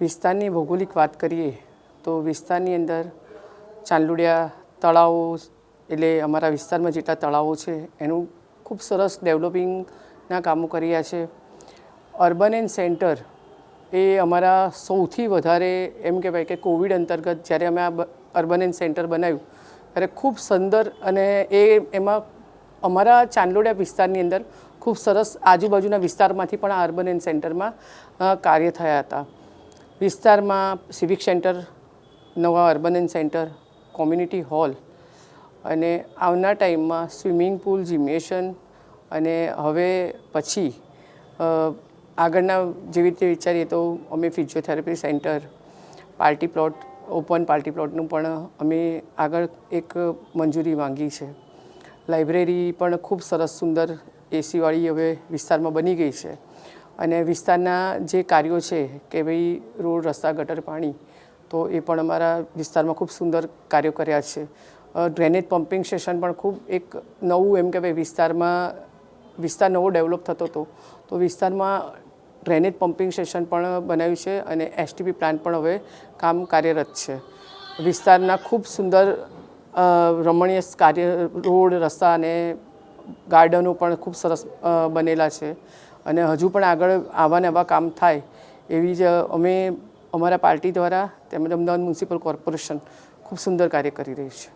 વિસ્તારની ભૌગોલિક વાત કરીએ, તો વિસ્તારની અંદર ચાંદલુડિયા તળાવો એટલે અમારા વિસ્તારમાં જેટલા તળાવો છે, એનું ખૂબ સરસ ડેવલપિંગના કામો કર્યા છે. અર્બન એન્ડ સેન્ટર એ અમારા સૌથી વધારે એમ કહેવાય કે કોવિડ અંતર્ગત જ્યારે અમે આ અર્બન એન્ડ સેન્ટર બનાવ્યું, ત્યારે ખૂબ સુંદર અને એ એમાં અમારા ચાંદલોડિયા વિસ્તારની અંદર ખૂબ સરસ આજુબાજુના વિસ્તારમાંથી પણ આ અર્બન એન્ડ સેન્ટરમાં કાર્ય થયા હતા. વિસ્તારમાં સિવિક સેન્ટર નવા અર્બન સેન્ટર કોમ્યુનિટી હોલ અને આવનાર ટાઈમમાં સ્વિમિંગ પુલ જિમ્નેશિયમ અને હવે પછી આગળના જેવી રીતે વિચારીએ તો અમે physiotherapy centre party plot open party પ્લોટનું પણ અમે આગળ એક મંજૂરી માંગી છે. લાઇબ્રેરી પણ ખૂબ સરસ, સુંદર એસીવાળી હવે વિસ્તારમાં બની ગઈ છે. અને વિસ્તારના જે કાર્યો છે, કે ભાઈ રોડ, રસ્તા, ગટર, પાણી, તો એ પણ અમારા વિસ્તારમાં ખૂબ સુંદર કાર્યો કર્યા છે. ડ્રેનેજ પમ્પિંગ સ્ટેશન પણ ખૂબ એક નવું એમ કહેવાય વિસ્તારમાં, વિસ્તાર નવો ડેવલપ થતો હતો, તો વિસ્તારમાં ડ્રેનેજ પમ્પિંગ સ્ટેશન પણ બનાવ્યું છે અને એસટીપી પ્લાન્ટ પણ હવે કામ કાર્યરત છે. વિસ્તારના ખૂબ સુંદર રમણીય કાર્ય, રોડ, રસ્તા અને ગાર્ડનો પણ ખૂબ સરસ બનેલા છે. અને હજુ પણ આગળ આવા ને આવા કામ થાય એવી જ અમે અમારા પાર્ટી દ્વારા તેમજ અમદાવાદ મ્યુનિસિપલ કોર્પોરેશન ખૂબ સુંદર કાર્ય કરી રહી છે.